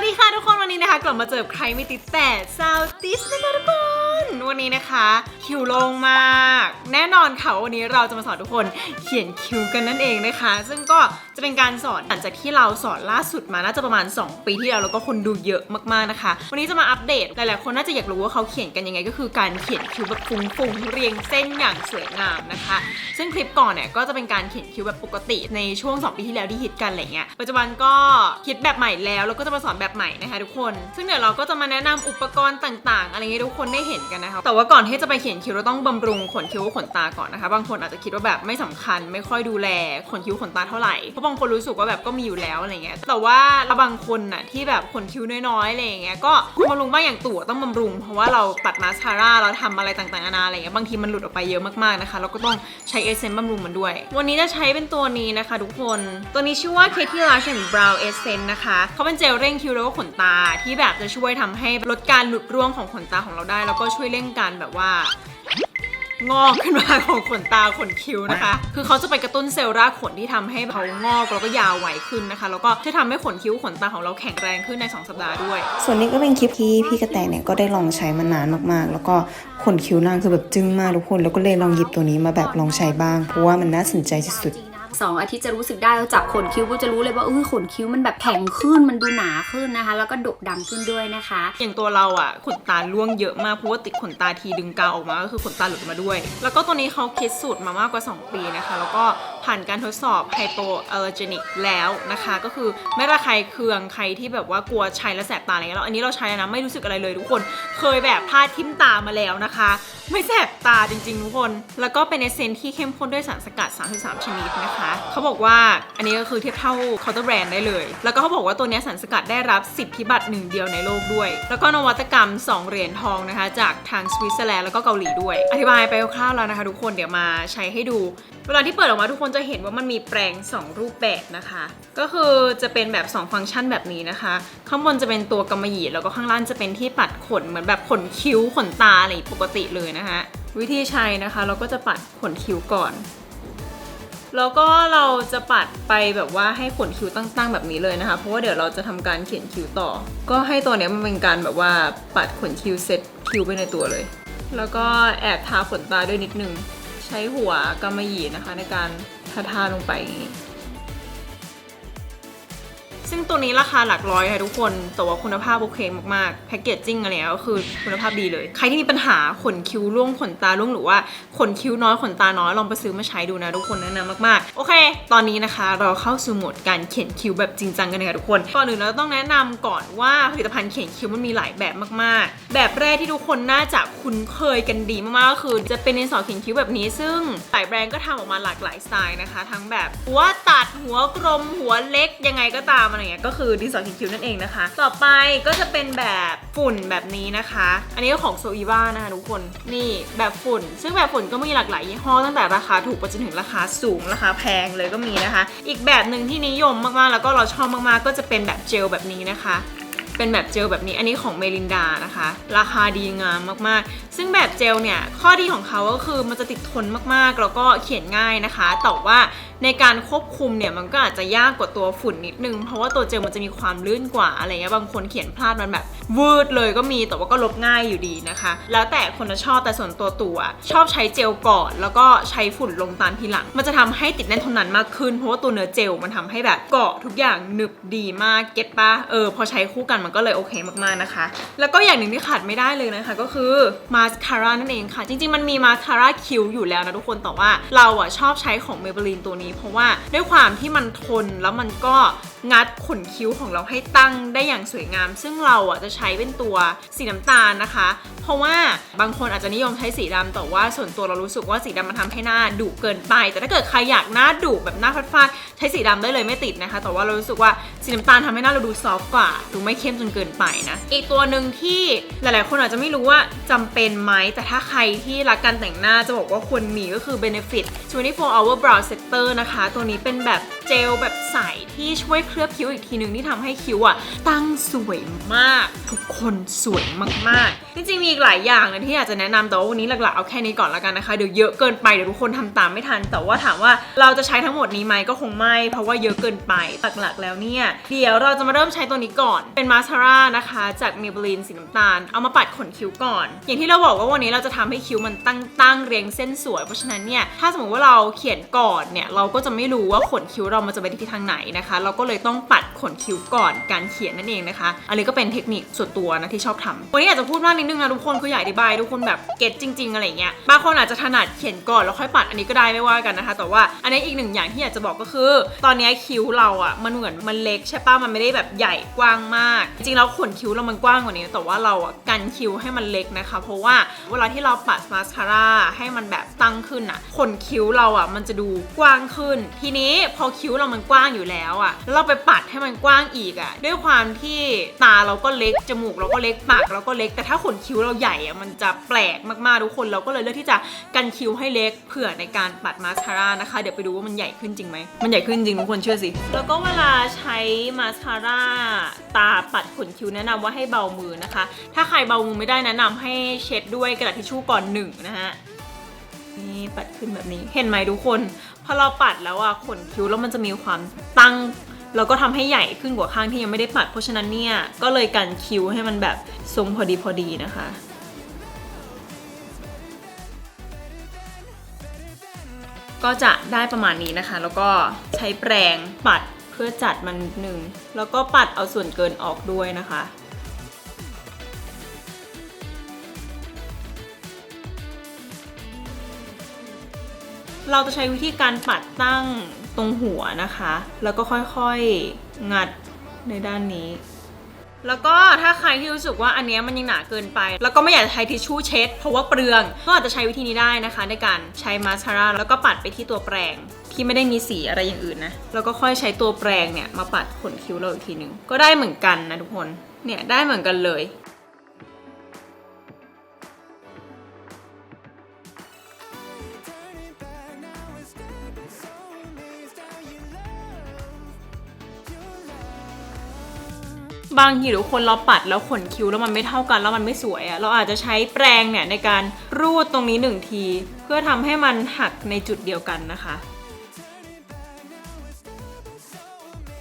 วัสดีค่ะทุกคนวันนี้นะคะ กลับมาเจอใครไม่ติดแต่ซาวติสนะคะทุกคน วันนี้นะคะ คิวลงมาก แน่นอนค่ะวันนี้เราจะมาสอนทุกคนเขียนคิวกันนั่นเองนะคะ ซึ่งก็จะเป็นการสอนหลังจากที่เราสอนล่าสุดมาน่าจะประมาณ 2 ปีที่แล้วแล้วก็คนดูเยอะมากๆนะคะ วันนี้จะมาอัปเดตหลายๆคนน่าจะอยากรู้ว่าเขาเขียนกันยังไง ก็คือการเขียนคิวแบบฟุ้งๆเรียงเส้นอย่างสวยงามนะคะ ซึ่งคลิปก่อนเนี่ยก็จะเป็นการเขียนคิวแบบปกติในช่วง 2 ปีที่แล้วที่ฮิตกันอะไรเงี้ยปัจจุบันก็คิดแบบใหม่แล้วแล้วก็จะมาสอนแบบใหม่นะคะ ทุกคน ซึ่งเดี๋ยวเราก็จะมาแนะนำอุปกรณ์ต่าง ๆ อะไรเงี้ยทุกคนได้เห็นกันนะคะแต่ว่าก่อนที่จะไปเขียนคิ้วเราต้องบำรุงขนคิ้วขนตาก่อนนะคะ บางคนอาจจะคิดว่าแบบไม่สำคัญ ไม่ค่อยดูแลขนคิ้วขนตาเท่าไหร่เพราะบางคนรู้สึกว่าแบบก็มีอยู่แล้วอะไรเงี้ยแต่ว่าบางคนน่ะที่แบบขนคิ้วน้อยๆอะไรเงี้ยก็บำรุงบ้างอย่างตัวต้องบำรุง เพราะว่าเราตัดมาสคาร่าเราทำอะไรต่างๆนานาอะไรเงี้ยบางทีมันหลุดออกไปเยอะมากๆนะคะเราก็ต้องใช้เอเซนต์บำรุงมันด้วย วันนี้จะใช้เป็นตัวนี้นะคะ ทุกคนตัวนี้ชื่อว่า Katie Lash and Brow Essence นะคะเขาเป็นเจลเร่งคิ้วแล้วก็ขนตาที่แบบจะช่วยทำให้ลดการหลุดร่วงของขนตาของเราได้ แล้วก็ช่วยเร่งการแบบว่า งอกขึ้นมาของขนตาขนคิ้วนะคะ คือเขาจะไปกระตุ้นเซลล์รากขนที่ทำให้เขางอกแล้วก็ยาวไวขึ้นนะคะ แล้วก็จะทำให้ขนคิ้วขนตาของเราแข็งแรงขึ้นใน 2 สัปดาห์ด้วย ส่วนนี้ก็เป็นคลิปที่พี่กระแตเนี่ยก็ได้ลองใช้มานานมากๆ แล้วก็ขนคิ้วนางคือแบบจึ้งมากทุกคน แล้วก็เลยลองหยิบตัวนี้มาแบบลองใช้บ้าง เพราะว่ามันน่าสนใจที่สุด สองอาทิตย์จะรู้สึกได้เราจับขนคิ้วก็จะรู้เลยว่าเออขนคิ้วมันแบบแข็งขึ้นมันดูหนาขึ้นนะคะ แล้วก็ดกดำขึ้นด้วยนะคะ อย่างตัวเราอะขนตาร่วงเยอะมากเพราะว่าติดขนตาทีดึงกาวออกมาก็คือขนตาหลุดมาด้วย แล้วก็ตัวนี้เขาคิดสูตรมามากกว่า 2 ปีนะคะ แล้วก็ผ่านการทดสอบไฮโปอ l ล r ร์เจนิกแล้วนะคะ ก็คือไม่ระคายเคืองใครที่แบบว่ากลัวใช้แล้วแสบตาอะไรเงี้ยแล้วอันนี้เราใช้นะไม่รู้สึกอะไรเลยทุกคนเคยแบบพลาดทิ่มตามาแล้วนะคะ ไม่แสบตาจริงๆทุกคน แล้วก็เป็นเอเซนที่เข้มข้นด้วยสารสกัด 33 ชนิดนะคะ เขาบอกว่าอันนี้ก็คือเทียบเท่าคาร์เตอร์แบรนด์ได้เลย แล้วก็เขาบอกว่าตัวนี้สารสกัดได้รับสิทธิบัตรหนึ่งเดียวในโลกด้วย แล้วก็นวัตกรรม 2 เหรียญทองนะคะ จากทางสวิตเซอร์แลนด์แล้วก็เกาหลีด้วย อธิบายไปคร่าวๆแล้วนะคะ ทุกคนเดี๋ยวมาใช้ให้ดู เวลาที่เปิดออกมาทุกคนจะเห็นว่ามันมีแปรง2 รูปแบบนะคะ ก็คือจะเป็นแบบ 2 ฟังก์ชันแบบนี้นะคะ ข้างบนจะเป็นตัวกำมะหยี่แล้วก็ข้างล่างจะเป็นที่ปัดขนเหมือนแบบขนคิ้วขนตาอะไรปกติเลยนะคะวิธีใช้นะคะ เราก็จะปัดขนคิ้วก่อนแล้วก็เราจะปัดไปแบบว่าให้ขนคิ้วตั้งๆแบบนี้เลยนะคะ เพราะว่าเดี๋ยวเราจะทำการเขียนคิ้วต่อ ก็ให้ตัวเนี้ยมันเป็นการแบบว่าปัดขนคิ้วเซ็ตคิ้วไปในตัวเลย แล้วก็แอบทาขนตาด้วยนิดนึง ใช้หัวกำมะหยี่นะคะในการทาทาลงไปอย่างนี้ ซึ่งตัวนี้ราคาหลักร้อยค่ะทุกคน แต่ว่าคุณภาพโอเคมากๆ แพคเกจจิ้งอะไรก็คือคุณภาพดีเลย ใครที่มีปัญหาขนคิ้วร่วงขนตาร่วงหรือว่าขนคิ้วน้อยขนตาน้อยลองไปซื้อมาใช้ดูนะทุกคนแนะนำมากๆ โอเค ตอนนี้นะคะเราเข้าสู่โหมดการเขียนคิ้วแบบจริงจังกันเลยค่ะทุกคน ก่อนอื่นเราต้องแนะนำก่อนว่าผลิตภัณฑ์เขียนคิ้วมันมีหลายแบบมากๆ แบบแรกที่ทุกคนน่าจะคุ้นเคยกันดีมากๆก็คือ จะเป็นดินสอเขียนคิ้วแบบนี้ ซึ่งหลายแบรนด์ก็ทำออกมาหลากหลายสไตล์นะคะ ทั้งแบบหัวตัดหัวกลมหัวเล็กยังไงก็ตามอะไรเงี้ยก็คือดินสอเขียนคิ้วนั่นเองนะคะ ต่อไปก็จะเป็นแบบฝุ่นแบบนี้นะคะ อันนี้ก็ของโซอีวานะคะทุกคนนี่แบบฝุ่น ซึ่งแบบฝุ่นก็มีหลากหลายยี่ห้อตั้งแต่ราคาถูกไปจนถึงราคาสูงราคาแพงเลยก็มีนะคะ อีกแบบหนึ่งที่นิยมมากๆ แล้วก็เราชอบมากๆ ก็จะเป็นแบบเจลแบบนี้นะคะเป็นแบบเจลแบบนี้อันนี้ของเมลินดานะคะ ราคาดีงามมากๆ ซึ่งแบบเจลเนี่ยข้อดีของเขาก็คือมันจะติดทนมากๆ แล้วก็เขียนง่ายนะคะ แต่ว่าในการควบคุมเนี่ยมันก็อาจจะยากกว่าตัวฝุ่นนิดนึง เพราะว่าตัวเจลมันจะมีความลื่นกว่าอะไรเงี้ยบางคนเขียนพลาดมันแบบวืดเลยก็มีแต่ว่าก็ลบง่ายอยู่ดีนะคะ แล้วแต่คนจะชอบแต่ส่วนตัวตัว ชอบใช้เจลก่อน แล้วก็ใช้ฝุ่นลงตามทีหลัง มันจะทำให้ติดแน่นทนนานมากขึ้น เพราะว่าตัวเนื้อเจลมันทำให้แบบเกาะทุกอย่างหนึบดีมากเก็ตปะเออพอใช้คู่กันมันก็เลยโอเคมากๆนะคะ แล้วก็อย่างหนึ่งที่ขาดไม่ได้เลยนะคะ ก็คือมาสคาร่านั่นเองค่ะ จริงๆ มันมีมาสคาร่าคิ้วอยู่แล้วนะทุกคนแต่ว่าเราอะชอบใช้ของ Maybelline ตัวนี้ เพราะว่าด้วยความที่มันทนแล้วมันก็งัดขนคิ้วของเราให้ตั้งได้อย่างสวยงาม ซึ่งเราอะจะใช้เป็นตัวสีน้ำตาลนะคะ เพราะว่าบางคนอาจจะนิยมใช้สีดำแต่ว่าส่วนตัวเรารู้สึกว่าสีดำมันทำให้หน้าดุเกินไป แต่ถ้าเกิดใครอยากหน้าดุแบบหน้าฟาดๆใช้สีดำได้เลยไม่ติดนะคะ แต่ว่าเรารู้สึกว่าสีน้ำตาลทำให้หน้าเราดูซอฟต์กว่า ดูไม่เข้มจนเกินไปนะ อีกตัวหนึ่งที่หลายๆ คนอาจจะไม่รู้ว่าจำเป็นไหม แต่ถ้าใครที่รักการแต่งหน้าจะบอกว่าควรมีก็คือ Benefit 24 Hour Brow Setter นะคะ ตัวนี้เป็นแบบเจลแบบใสที่ช่วยเคลือบคิ้วอีกทีหนึ่งที่ทำให้คิ้วอะตั้งสวยมาก ทุกคนสวยมากๆ จริงๆมีอีกหลายอย่างเลยที่อยากจะแนะนำแต่ว่าวันนี้หลักๆเอาแค่นี้ก่อนละกันนะคะ เดี๋ยวเยอะเกินไปเดี๋ยวทุกคนทำตามไม่ทัน แต่ว่าถามว่าเราจะใช้ทั้งหมดนี้ไหมก็คงไม่ เพราะว่าเยอะเกินไปหลักๆแล้วเนี่ย เดี๋ยวเราจะมาเริ่มใช้ตัวนี้ก่อนเป็นมาสคาร่านะคะ จาก Maybelline สีน้ำตาลเอามาปัดขนคิ้วก่อน อย่างที่เราบอกอกว่าวันนี้เราจะทำให้คิ้วมันตั้งตั้งเรียงเส้นสวย เพราะฉะนั้นเนี่ยถ้าสมมติว่าเราเขียนก่อนเนี่ยเราก็จะไม่รู้ว่าขนคิ้วเรามันจะไปที่ทางไหนนะคะ เราก็เลยต้องปัดขนคิ้วก่อนการเขียนนั่นเองนะคะ อันนี้ก็เป็นเทคนิคส่วนตัวนะที่ชอบทำวันนี้อยากจะพูดมากนิดนึงนะทุกคนคืออยากอธิบายทุกคนแบบเก็ตจริง ๆ อะไรเงี้ยบางคนอาจจะถนัดเขียนก่อนแล้วค่อยปัดอันนี้ก็ได้ไม่ว่ากันนะคะ แต่ว่าอันนี้อีกหนึ่งอย่างที่อยากจะบอกก็คือ ตอนนี้คิ้วเราอะมันเหมือนมันเล็กใช่ปะมันไม่ได้แบบใหญ่กว้างมาก จริงๆแล้วขนคิ้วเรามันกว้างกว่านี้ แต่ว่าเราอะกันคิ้วให้มันเล็กนะคะ เพราะว่าว่าเวลาที่เราปัดมาสคาร่าให้มันแบบตั้งขึ้นอะขนคิ้วเราอะมันจะดูกว้างขึ้น ทีนี้พอคิ้วเรามันกว้างอยู่แล้วอะแล้วเราไปปัดให้มันกว้างอีกอะด้วยความที่ตาเราก็เล็กจมูกเราก็เล็กปากเราก็เล็ก แต่ถ้าขนคิ้วเราใหญ่อะมันจะแปลกมากๆทุกคนเราก็เลยเลือกที่จะกันคิ้วให้เล็กเผื่อในการปัดมาสคาร่านะคะเดี๋ยวไปดูว่ามันใหญ่ขึ้นจริงไหมมันใหญ่ขึ้นจริงทุกคนเชื่อสิแล้วก็เวลาใช้มาสคาร่าตาปัดขนคิ้วแนะนำว่าให้เบามือนะคะ ถ้าใครเบามือไม่ได้แนะนำให้เช็ดด้วยกระดาษทิชชู่ก่อนหนึ่งนะฮะนี่ปัดขึ้นแบบนี้เห็นไหมทุกคน พอเราปัดแล้วอะขนคิ้วแล้วมันจะมีความตั้งแล้วก็ทำให้ใหญ่ขึ้นกว่าข้างที่ยังไม่ได้ปัด เพราะฉะนั้นเนี่ยก็เลยกันคิ้วให้มันแบบทรงพอดีพอดีนะคะ ก็จะได้ประมาณนี้นะคะ แล้วก็ใช้แปรงปัดเพื่อจัดมันนิดนึงแล้วก็ปัดเอาส่วนเกินออกด้วยนะคะ เราจะใช้วิธีการปัดตั้งตรงหัวนะคะ แล้วก็ค่อยๆงัดในด้านนี้ แล้วก็ถ้าใครที่รู้สึกว่าอันเนี้ยมันยังหนาเกินไป แล้วก็ไม่อยากจะใช้ทิชชู่เช็ด เพราะว่าเปลืองก็อาจจะใช้วิธีนี้ได้นะคะในการใช้มาสคาร่าแล้วก็ปัดไปที่ตัวแปรงที่ไม่ได้มีสีอะไรอย่างอื่นนะแล้วก็ค่อยใช้ตัวแปรงเนี่ยมาปัดขนคิ้วเราอีกทีหนึ่งก็ได้เหมือนกันนะทุกคนเนี่ยได้เหมือนกันเลย บางทีทุกคนเราปัดแล้วขนคิ้วแล้วมันไม่เท่ากันแล้วมันไม่สวยอะเราอาจจะใช้แปรงเนี่ยในการรูดตรงนี้หนึ่งที เพื่อทำให้มันหักในจุดเดียวกันนะคะ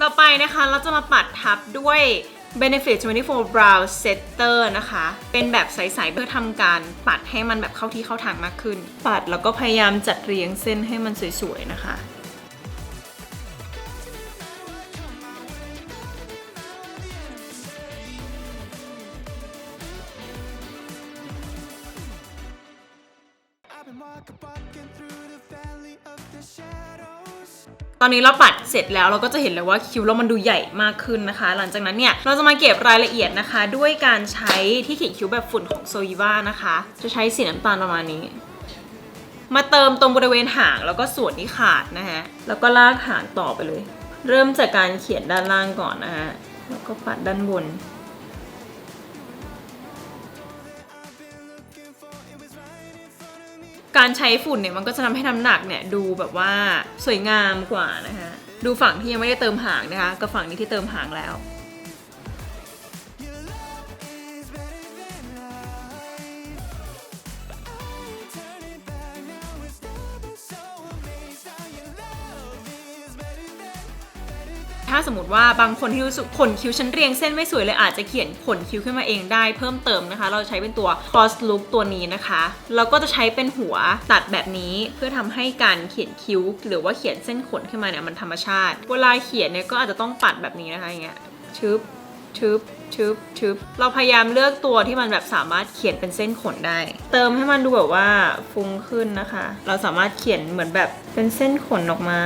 ต่อไปนะคะเราจะมาปัดทับด้วย Benefit 24 Brow Setter นะคะ เป็นแบบใสๆเพื่อทำการปัดให้มันแบบเข้าที่เข้าทางมากขึ้น ปัดแล้วก็พยายามจัดเรียงเส้นให้มันสวยๆนะคะ ตอนนี้เราปัดเสร็จแล้วเราก็จะเห็นเลยว่าคิ้วเรามันดูใหญ่มากขึ้นนะคะ หลังจากนั้นเนี่ยเราจะมาเก็บรายละเอียดนะคะ ด้วยการใช้ที่เขียนคิ้วแบบฝุ่นของโซยีวานะคะ จะใช้สีน้ำตาลประมาณนี้ มาเติมตรงบริเวณหางแล้วก็ส่วนที่ขาดนะฮะแล้วก็ลากหางต่อไปเลย เริ่มจากการเขียนด้านล่างก่อนนะฮะแล้วก็ปัดด้านบน การใช้ฝุ่นเนี่ยมันก็จะทำให้น้ำหนักเนี่ยดูแบบว่าสวยงามกว่านะคะ ดูฝั่งที่ยังไม่ได้เติมหางนะคะ กับฝั่งนี้ที่เติมหางแล้ว ถ้าสมมติว่าบางคนที่รู้สึกขนคิ้วฉันเรียงเส้นไม่สวยเลยอาจจะเขียนขนคิ้วขึ้นมาเองได้เพิ่มเติมนะคะ เราใช้เป็นตัว cross look ตัวนี้นะคะแล้วก็จะใช้เป็นหัวตัดแบบนี้เพื่อทำให้การเขียนคิ้ว หรือว่าเขียนเส้นขนขึ้นมาเนี่ยมันธรรมชาติ เวลาเขียนเนี่ยก็อาจจะต้องปัดแบบนี้นะคะอย่างเงี้ยชึบชึบชึบชึบเราพยายามเลือกตัวที่มันแบบสามารถเขียนเป็นเส้นขนได้ เติมให้มันดูแบบว่าฟุ้งขึ้นนะคะ เราสามารถเขียนเหมือนแบบเป็นเส้นขนออกมา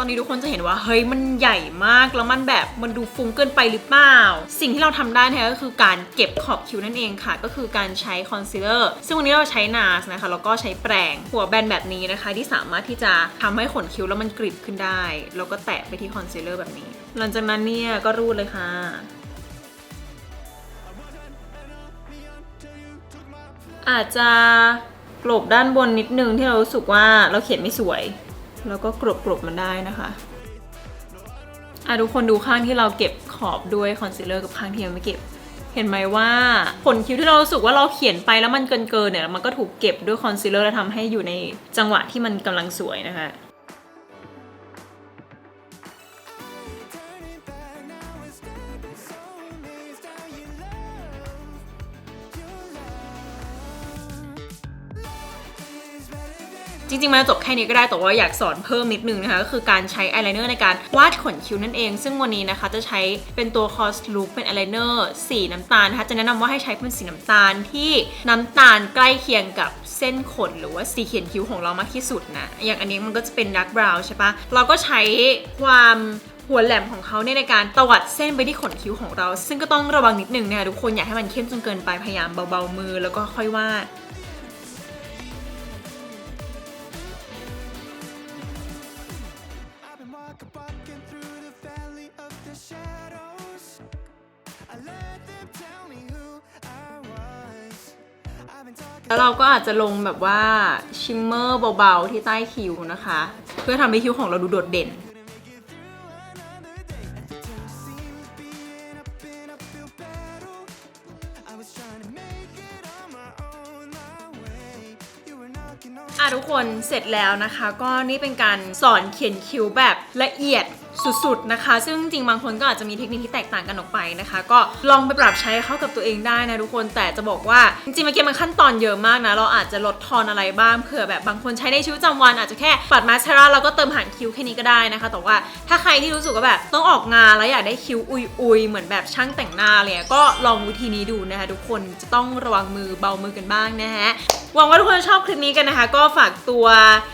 ตอนนี้ทุกคนจะเห็นว่าเฮ้ยมันใหญ่มากแล้วมันแบบมันดูฟุ้งเกินไปหรือเปล่า สิ่งที่เราทำได้แท้ก็คือการเก็บขอบคิ้วนั่นเองค่ะ ก็คือการใช้คอนซีลเลอร์ซึ่งวันนี้เราใช้ NARS นะคะแล้วก็ใช้แปรงหัวแบนแบบนี้นะคะ ที่สามารถที่จะทำให้ขนคิ้วแล้วมันกริบขึ้นได้แล้วก็แตะไปที่คอนซีลเลอร์แบบนี้ หลังจากนั้นเนี่ยก็รูดเลยค่ะอาจจะกลบด้านบนนิดนึงที่เรารู้สึกว่าเราเขียนไม่สวย แล้วก็กรบกรบมันได้นะคะอะทุกคนดูข้างที่เราเก็บขอบด้วยคอนซีลเลอร์กับข้างที่ยังไม่เก็บ เห็นไหมว่าขนคิ้วที่เราสึกว่าเราเขียนไปแล้วมันเกินเกินเนี่ยมันก็ถูกเก็บด้วยคอนซีลเลอร์แล้วทำให้อยู่ในจังหวะที่มันกำลังสวยนะคะ จริงๆ มันจบแค่นี้ก็ได้ แต่ว่าอยากสอนเพิ่มนิดนึงนะคะ ก็คือการใช้อายไลเนอร์ในการวาดขนคิ้วนั่นเอง ซึ่งวันนี้นะคะจะใช้เป็นตัวคอสลูปเป็นอายไลเนอร์สีน้ำตาลนะคะ จะแนะนำว่าให้ใช้เป็นสีน้ำตาลที่น้ำตาลใกล้เคียงกับเส้นขนหรือว่าสีเขียนคิ้วของเรามากที่สุดนะ อย่างอันนี้มันก็จะเป็นดักบราวน์ใช่ปะเราก็ใช้ความหัวแหลมของเขาเนี่ยในการตวัดเส้นไปที่ขนคิ้วของเรา ซึ่งก็ต้องระวังนิดนึงนะคะทุกคนอย่าให้มันเข้มจนเกินไปพยายามเบาๆมือแล้วก็ค่อยวาด แล้วเราก็อาจจะลงแบบว่าชิมเมอร์เบาๆที่ใต้คิ้วนะคะ เพื่อทำให้คิ้วของเราดูโดดเด่น อะทุกคนเสร็จแล้วนะคะ ก็นี่เป็นการสอนเขียนคิ้วแบบละเอียด สุดๆนะคะ ซึ่งจริงๆบางคนก็อาจจะมีเทคนิคที่แตกต่างกันออกไปนะคะ ก็ลองไปปรับใช้เข้ากับตัวเองได้นะทุกคนแต่จะบอกว่าจริงๆเมื่อกี้มันขั้นตอนเยอะมากนะ เราอาจจะลดทอนอะไรบ้างเผื่อแบบบางคนใช้ในชีวิตประจำวันอาจจะแค่ปัดมาสคาร่าแล้วก็เติมหางคิ้วแค่นี้ก็ได้นะคะ แต่ว่าถ้าใครที่รู้สึกว่าแบบต้องออกงานแล้วอยากได้คิ้วอุยๆเหมือนแบบช่างแต่งหน้าเลยก็ลองวิธีนี้ดูนะคะ ทุกคนจะต้องระวังมือเบามือกันบ้างนะฮะหวังว่าทุกคนชอบคลิปนี้กันนะคะ ก็ฝากตัว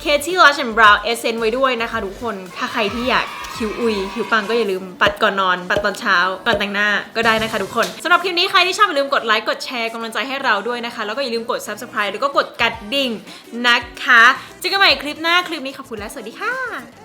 Katie Lush and Brow Essence ไว้ด้วยนะคะ ทุกคนถ้าใครที่อยากคิ้วอุยหิวปังก็อย่าลืมปัดก่อนนอน ปัดตอนเช้าก่อนแต่งหน้าก็ได้นะคะทุกคนสำหรับคลิปนี้ใครที่ชอบอย่าลืมกดไลค์กดแชร์กำลังใจให้เราด้วยนะคะ แล้วก็อย่าลืมกด subscribe แล้วก็กดกระดิ่งนะคะเจอกันใหม่คลิปหน้าคลิปนี้ขอบคุณและสวัสดีค่ะ